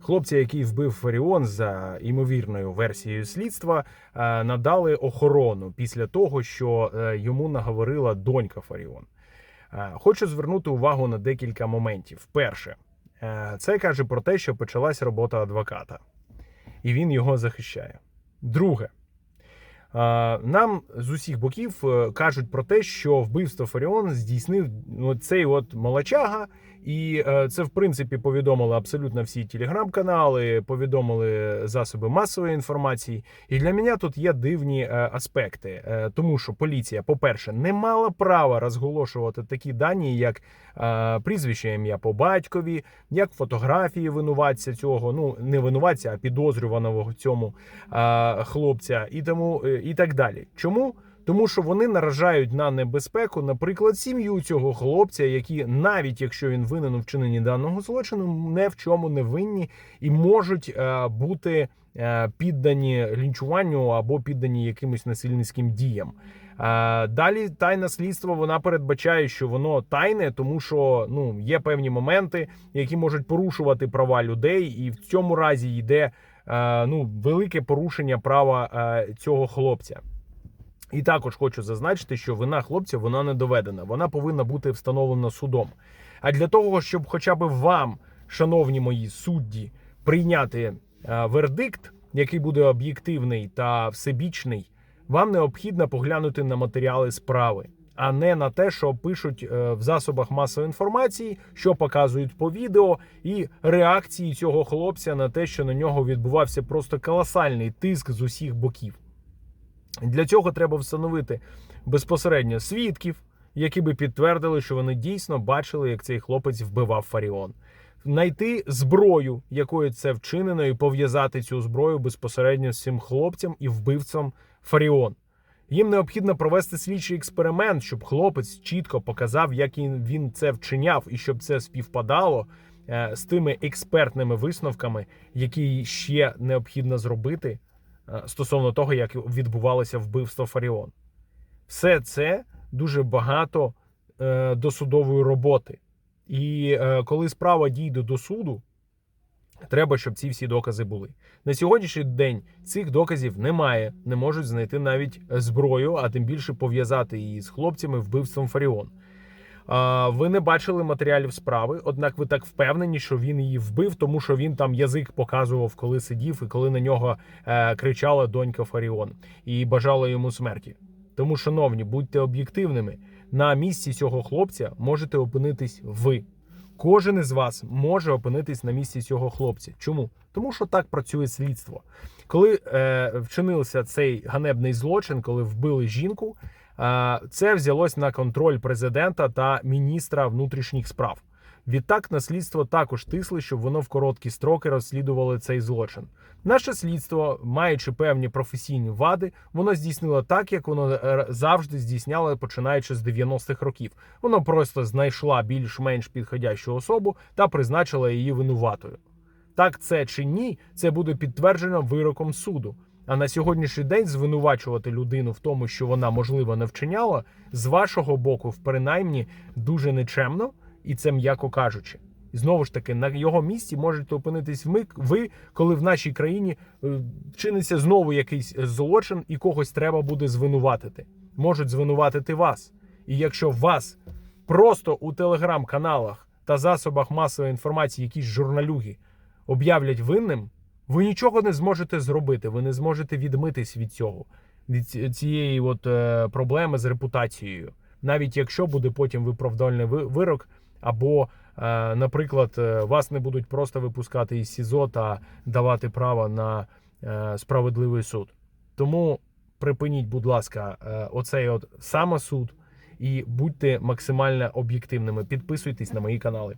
Хлопця, який вбив Фаріон за імовірною версією слідства, е, надали охорону після того, що е, йому наговорила донька Фаріон. Е, Хочу звернути увагу на декілька моментів. Перше, це каже про те, що почалась робота адвоката, і він його захищає. Друге, нам з усіх боків е, кажуть про те, що вбивство Фаріон здійснив ну, цей от молочага, і е, це в принципі повідомили абсолютно всі телеграм-канали, повідомили засоби масової інформації. І для мене тут є дивні е, аспекти, тому що поліція, по-перше, не мала права розголошувати такі дані, як прізвище ім'я по батькові, як фотографії винуватця цього, ну не винуватця, а підозрюваного в цьому хлопця, і тому і так далі. Чому? Тому що вони наражають на небезпеку, наприклад, сім'ю цього хлопця, які, навіть якщо він винен у вчиненні даного злочину, не в чому не винні і можуть е, бути е, піддані лінчуванню або піддані якимось насильницьким діям. Е, Далі тайне слідство вона передбачає, що воно тайне, тому що ну є певні моменти, які можуть порушувати права людей, і в цьому разі йде е, ну велике порушення права е, цього хлопця. І також хочу зазначити, що вина хлопця вона не доведена, вона повинна бути встановлена судом. А для того, щоб хоча б вам, шановні мої судді, прийняти е, вердикт, який буде об'єктивний та всебічний, вам необхідно поглянути на матеріали справи, а не на те, що пишуть е, в засобах масової інформації, що показують по відео, і реакції цього хлопця на те, що на нього відбувався просто колосальний тиск з усіх боків. Для цього треба встановити безпосередньо свідків, які би підтвердили, що вони дійсно бачили, як цей хлопець вбивав Фаріон. Знайти зброю, якою це вчинено, і пов'язати цю зброю безпосередньо з цим хлопцем і вбивцем Фаріон. Їм необхідно провести слідчий експеримент, щоб хлопець чітко показав, як він це вчиняв, і щоб це співпадало е, з тими експертними висновками, які ще необхідно зробити стосовно того, як відбувалося вбивство Фаріон. Все це дуже багато е, досудової роботи. І е, коли справа дійде до суду, треба, щоб ці всі докази були. На сьогоднішній день цих доказів немає, не можуть знайти навіть зброю, а тим більше пов'язати її з хлопцями вбивством Фаріон. Ви не бачили матеріалів справи, однак ви так впевнені, що він її вбив, тому що він там язик показував, коли сидів, і коли на нього е, кричала донька Фаріон і бажала йому смерті. Тому, шановні, будьте об'єктивними. На місці цього хлопця можете опинитись ви. Кожен із вас може опинитись на місці цього хлопця. Чому? Тому що так працює слідство. Коли е, вчинився цей ганебний злочин, коли вбили жінку, це взялось на контроль президента та міністра внутрішніх справ. Відтак на слідство також тисли, щоб воно в короткі строки розслідувало цей злочин. Наше слідство, маючи певні професійні вади, воно здійснило так, як воно е, завжди здійсняло, починаючи з 90-х років. Воно просто знайшла більш-менш підходящу особу та призначила її винуватою. Так це чи ні, це буде підтверджено вироком суду. А на сьогоднішній день звинувачувати людину в тому, що вона можливо не вчиняла, з вашого боку, принаймні, дуже нечемно, і це м'яко кажучи. І знову ж таки, на його місці можете опинитись ми, ви, коли в нашій країні е, вчиниться знову якийсь злочин, і когось треба буде звинуватити. Можуть звинуватити вас. І якщо вас просто у телеграм-каналах та засобах масової інформації якісь журналюги об'являть винним, ви нічого не зможете зробити. Ви не зможете відмитись від цього, від цієї от е, проблеми з репутацією, навіть якщо буде потім виправдальний вирок, або, е, наприклад, е, вас не будуть просто випускати із СІЗО та давати право на е, справедливий суд. Тому припиніть, будь ласка, е, оцей от самосуд і будьте максимально об'єктивними. Підписуйтесь на мої канали.